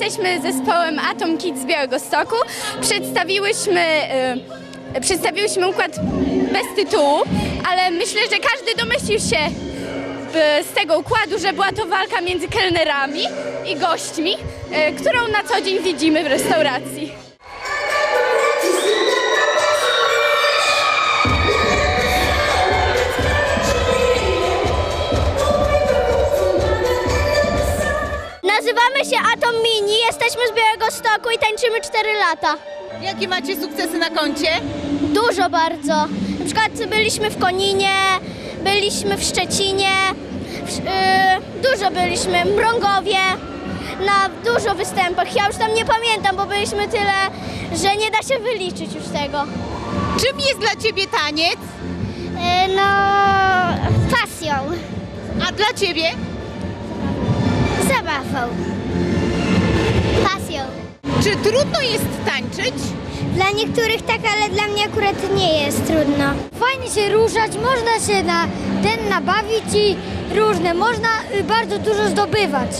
Jesteśmy zespołem Atom Kids z Białegostoku. Przedstawiłyśmy, y, przedstawiłyśmy układ bez tytułu, ale myślę, że każdy domyślił się y, z tego układu, że była to walka między kelnerami i gośćmi, y, którą na co dzień widzimy w restauracji. Nazywamy się Atom Mini, jesteśmy z Białego Stoku i tańczymy 4 lata. Jakie macie sukcesy na koncie? Dużo bardzo. Na przykład byliśmy w Koninie, byliśmy w Szczecinie, w, yy, dużo byliśmy, w Mrągowie, na dużo występach. Ja już tam nie pamiętam, bo byliśmy tyle, że nie da się wyliczyć już tego. Czym jest dla ciebie taniec? no, pasją, A dla ciebie? Zabawą, pasją. Czy trudno jest tańczyć? Dla niektórych tak, ale dla mnie akurat nie jest trudno. Fajnie się ruszać, można się na ten nabawić i różne, można y, bardzo dużo zdobywać.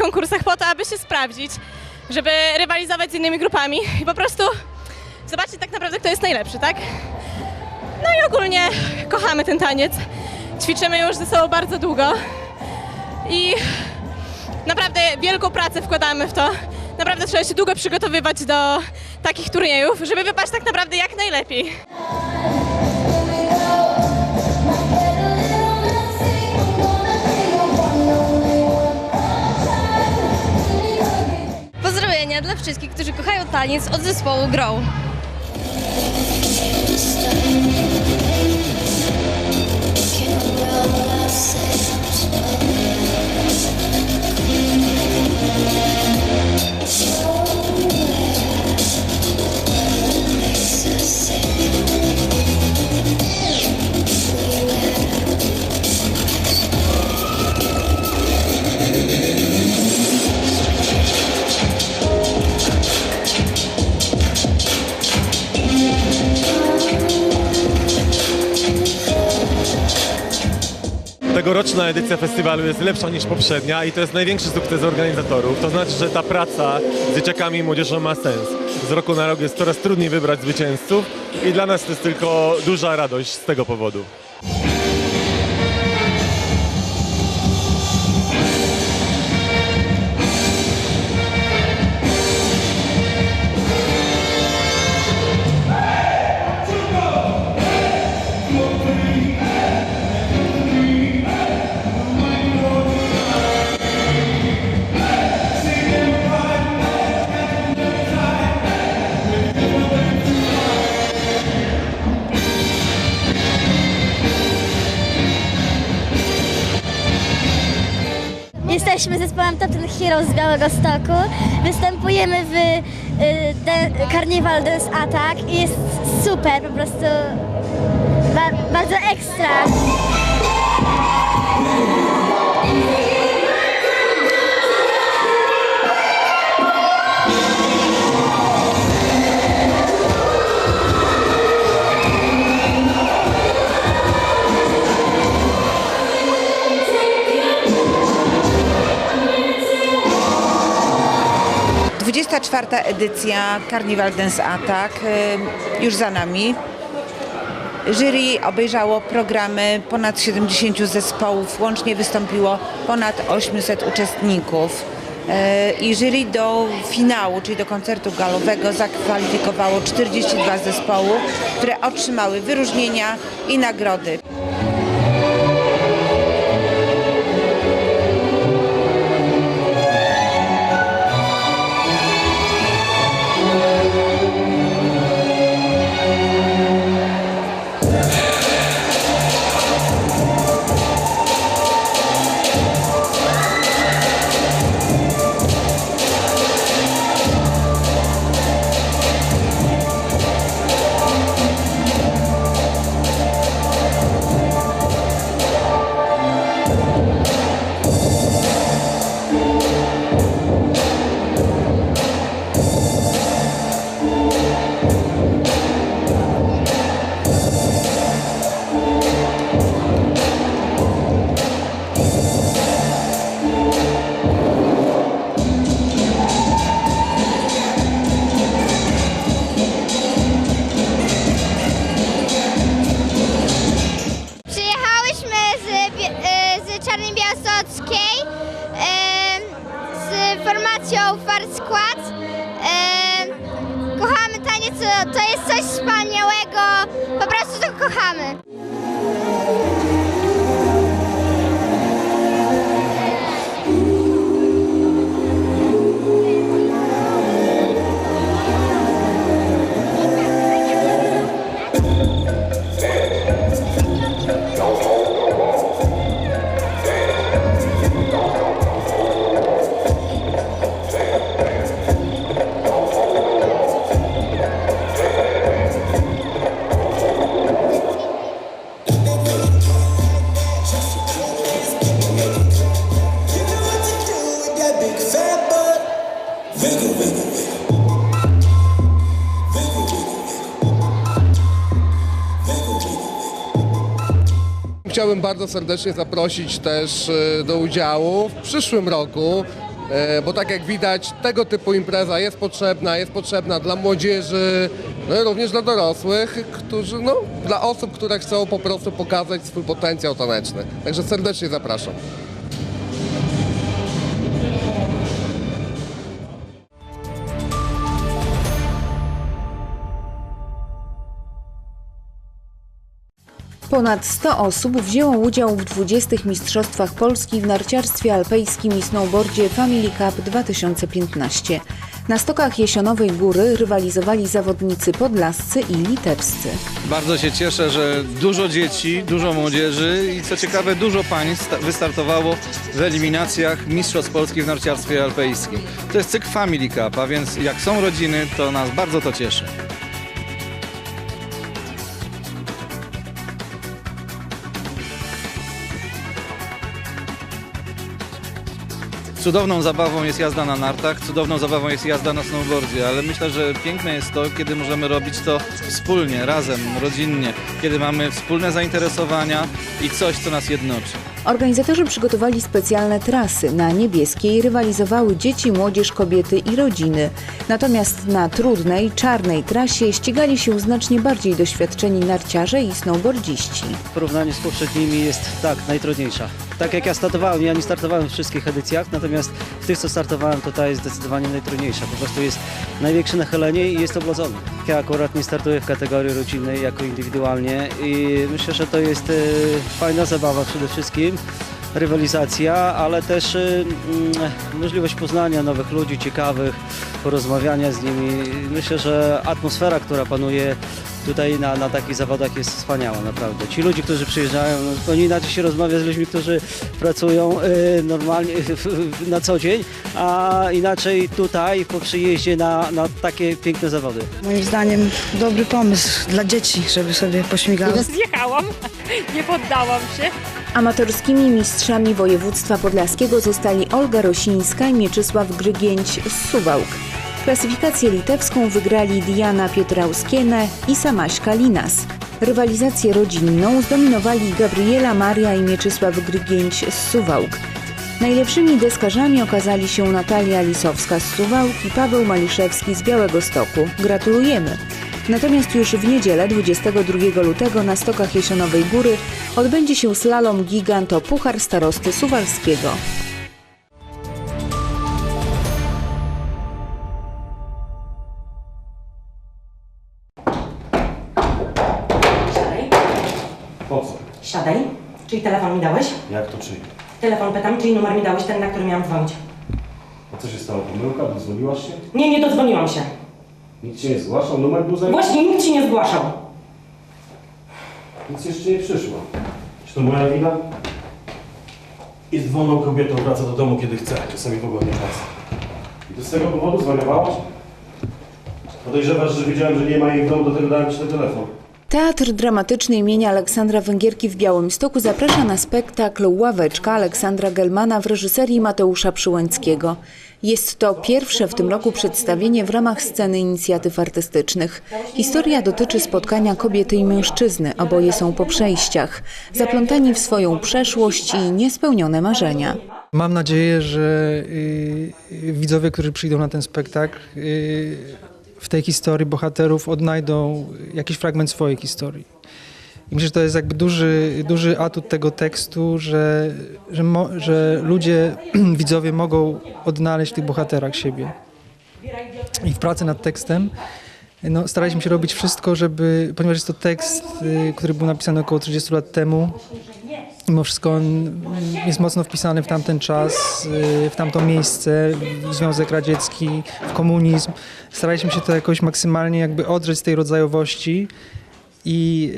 Konkursach po to, aby się sprawdzić, żeby rywalizować z innymi grupami i po prostu zobaczyć tak naprawdę, kto jest najlepszy, tak? No i ogólnie kochamy ten taniec. Ćwiczymy już ze sobą bardzo długo i naprawdę wielką pracę wkładamy w to. Naprawdę trzeba się długo przygotowywać do takich turniejów, żeby wypaść tak naprawdę jak najlepiej. Wszystkich, którzy kochają taniec od zespołu Grow. Tegoroczna edycja festiwalu jest lepsza niż poprzednia i to jest największy sukces organizatorów. To znaczy, że ta praca z dzieciakami i młodzieżą ma sens. Z roku na rok jest coraz trudniej wybrać zwycięzców i dla nas to jest tylko duża radość z tego powodu. Jesteśmy zespołem Total Heroes z Białego Stoku. Występujemy w y, de, Carnival Dance Attack i jest super, po prostu ba, bardzo ekstra. Czwarta edycja Carnival Dance Attack y, już za nami. Jury obejrzało programy ponad 70 zespołów, łącznie wystąpiło ponad 800 uczestników. Y, I jury do finału, czyli do koncertu galowego zakwalifikowało 42 zespołów, które otrzymały wyróżnienia i nagrody. Chciałbym bardzo serdecznie zaprosić też e, do udziału w przyszłym roku, e, bo tak jak widać, tego typu impreza jest potrzebna, jest potrzebna dla młodzieży, no również dla dorosłych, którzy, no, dla osób, które chcą po prostu pokazać swój potencjał taneczny. Także serdecznie zapraszam. Ponad 100 osób wzięło udział w 20. Mistrzostwach Polski w narciarstwie alpejskim i snowboardzie Family Cup 2015. Na stokach Jesionowej Góry rywalizowali zawodnicy podlascy i litewscy. Bardzo się cieszę, że dużo dzieci, dużo młodzieży i co ciekawe dużo pań sta- wystartowało w eliminacjach Mistrzostw Polski w narciarstwie alpejskim. To jest cykl Family Cup, a więc jak są rodziny, to nas bardzo to cieszy. Cudowną zabawą jest jazda na nartach, cudowną zabawą jest jazda na snowboardzie, ale myślę, że piękne jest to, kiedy możemy robić to wspólnie, razem, rodzinnie, kiedy mamy wspólne zainteresowania i coś, co nas jednoczy. Organizatorzy przygotowali specjalne trasy. Na niebieskiej rywalizowały dzieci, młodzież, kobiety i rodziny. Natomiast na trudnej, czarnej trasie ścigali się znacznie bardziej doświadczeni narciarze i snowboardziści. w porównaniu z poprzednimi jest tak, najtrudniejsza. Tak jak ja startowałem, ja nie startowałem w wszystkich edycjach, natomiast w tych, co startowałem, to ta jest zdecydowanie najtrudniejsza. Po prostu jest największe nachylenie i jest oblodzony. Ja akurat nie startuję w kategorii rodzinnej, jako indywidualnie i myślę, że to jest e, fajna zabawa przede wszystkim. Rywalizacja, ale też e, mm, możliwość poznania nowych ludzi, ciekawych, porozmawiania z nimi. Myślę, że atmosfera, która panuje tutaj na, na takich zawodach jest wspaniała, naprawdę. Ci ludzie, którzy przyjeżdżają, no, zupełnie inaczej się rozmawia z ludźmi, którzy pracują y, normalnie na co dzień, a inaczej tutaj po przyjeździe na, na takie piękne zawody. Moim zdaniem dobry pomysł dla dzieci, żeby sobie pośmigały. Zjechałam, nie poddałam się. Amatorskimi mistrzami województwa podlaskiego zostali Olga Rosińska i Mieczysław Grygięć z Suwałk. Klasyfikację litewską wygrali Diana Pietrauskiene i Samaśka Linas. Rywalizację rodzinną zdominowali Gabriela Maria i Mieczysław Grygięć z Suwałk. Najlepszymi deskarzami okazali się Natalia Lisowska z Suwałk i Paweł Maliszewski z Białego Stoku. Gratulujemy! Natomiast już w niedzielę 22 lutego na stokach Jesionowej Góry odbędzie się slalom gigant o Puchar Starosty Suwalskiego. Telefon mi dałeś? Jak to czyj? Telefon pytam, czyli numer mi dałeś, ten, na który miałam dzwonić. A co się stało? Pomyłka? Dozwoliłaś się? Nie, nie dodzwoniłam się. Nikt cię nie zgłaszał? Numer był zajęty? Właśnie nikt ci nie zgłaszał. Nic jeszcze nie przyszło. Czy to moja wina? Jest wolną kobietą, wraca do domu kiedy chce, czasami w ogóle nie wraca. I to z tego powodu zwariowałaś? Podejrzewasz, że wiedziałem, że nie ma jej w domu, dlatego dałem ci ten telefon. Teatr Dramatyczny imienia Aleksandra Węgierki w Białymstoku zaprasza na spektakl Ławeczka Aleksandra Gelmana w reżyserii Mateusza Przyłęckiego. Jest to pierwsze w tym roku przedstawienie w ramach sceny inicjatyw artystycznych. Historia dotyczy spotkania kobiety i mężczyzny, oboje są po przejściach, zaplątani w swoją przeszłość i niespełnione marzenia. Mam nadzieję, że y, widzowie, którzy przyjdą na ten spektakl, y, w tej historii bohaterów odnajdą jakiś fragment swojej historii. I myślę, że to jest jakby duży, duży atut tego tekstu, że, że, mo, że ludzie, widzowie mogą odnaleźć w tych bohaterach siebie. I w pracy nad tekstem no, staraliśmy się robić wszystko, żeby, ponieważ jest to tekst, y, który był napisany około 30 lat temu, mimo wszystko on jest mocno wpisany w tamten czas, y, w tamto miejsce, w Związek Radziecki, w komunizm. Staraliśmy się to jakoś maksymalnie jakby odrzeć z tej rodzajowości i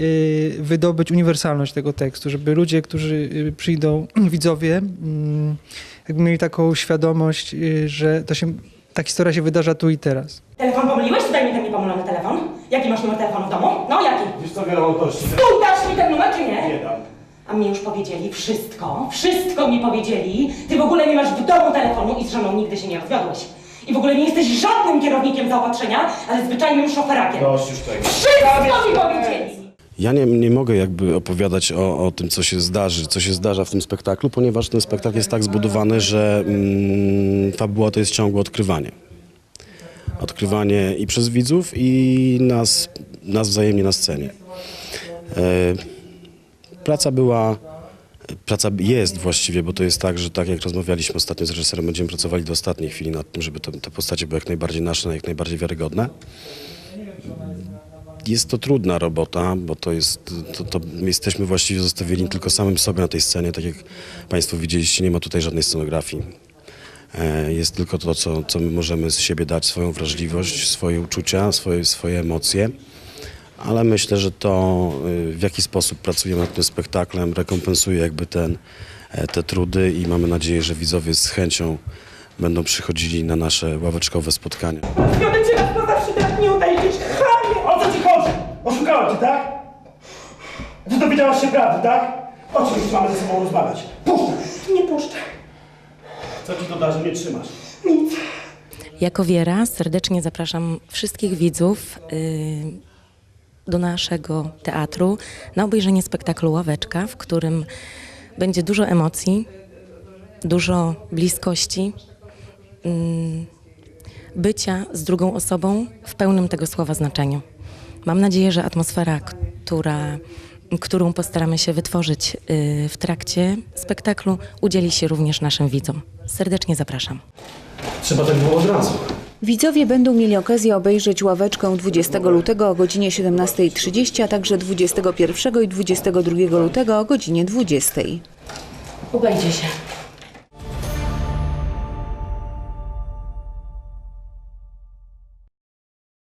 y, wydobyć uniwersalność tego tekstu, żeby ludzie, którzy y, przyjdą, widzowie, mm, jakby mieli taką świadomość, że to się, ta historia się wydarza tu i teraz. Telefon pomyliłeś? To daj mi ten niepomylony telefon. Jaki masz numer telefonu w domu? No, jaki? Wiesz co, Wiele mam kości. Stój, dasz mi ten numer, czy nie? Nie dam. A mnie już powiedzieli wszystko, wszystko mi powiedzieli. Ty w ogóle nie masz w domu telefonu i z żoną nigdy się nie rozwiodłeś. I w ogóle nie jesteś żadnym kierownikiem zaopatrzenia, ale zwyczajnym szoferakiem. Dość już tego. Wszystko mi powiedzieli! Ja nie, nie mogę jakby opowiadać o, o tym, co się zdarzy, co się zdarza w tym spektaklu, ponieważ ten spektakl jest tak zbudowany, że mm, fabuła to jest ciągłe odkrywanie. Odkrywanie i przez widzów, i nas, nas wzajemnie na scenie. E, praca była, praca jest właściwie, bo to jest tak, że tak jak rozmawialiśmy ostatnio z reżyserem, będziemy pracowali do ostatniej chwili nad tym, żeby te postacie były jak najbardziej nasze, jak najbardziej wiarygodne. Jest to trudna robota, bo to jest, to, to my jesteśmy właściwie zostawieni tylko samym sobie na tej scenie, tak jak Państwo widzieliście, nie ma tutaj żadnej scenografii. E, Jest tylko to, co, co my możemy z siebie dać, swoją wrażliwość, swoje uczucia, swoje, swoje emocje. Ale myślę, że to, y, w jaki sposób pracujemy nad tym spektaklem, rekompensuje jakby ten, e, te trudy i mamy nadzieję, że widzowie z chęcią będą przychodzili na nasze ławeczkowe spotkania. Zgodę cię raz na zawsze teraz nie udajesz, chamie! O co ci chodzi? Oszukałem cię, tak? Ty dowiedziałaś się prawdy, tak? O czym już mamy ze sobą rozmawiać? Puszczaj! Nie puszczę. Co ci to da, że mnie trzymasz? Nic. Jako Wiera serdecznie zapraszam wszystkich widzów y, do naszego teatru na obejrzenie spektaklu Ławeczka, w którym będzie dużo emocji, dużo bliskości, mm, bycia z drugą osobą w pełnym tego słowa znaczeniu. Mam nadzieję, że atmosfera, która, którą postaramy się wytworzyć y, w trakcie spektaklu, udzieli się również naszym widzom. Serdecznie zapraszam. Trzeba tak było od razu. Widzowie będą mieli okazję obejrzeć ławeczkę 20 lutego o godzinie 17.30, a także 21 i 22 lutego o godzinie 20. Ubejdzie się.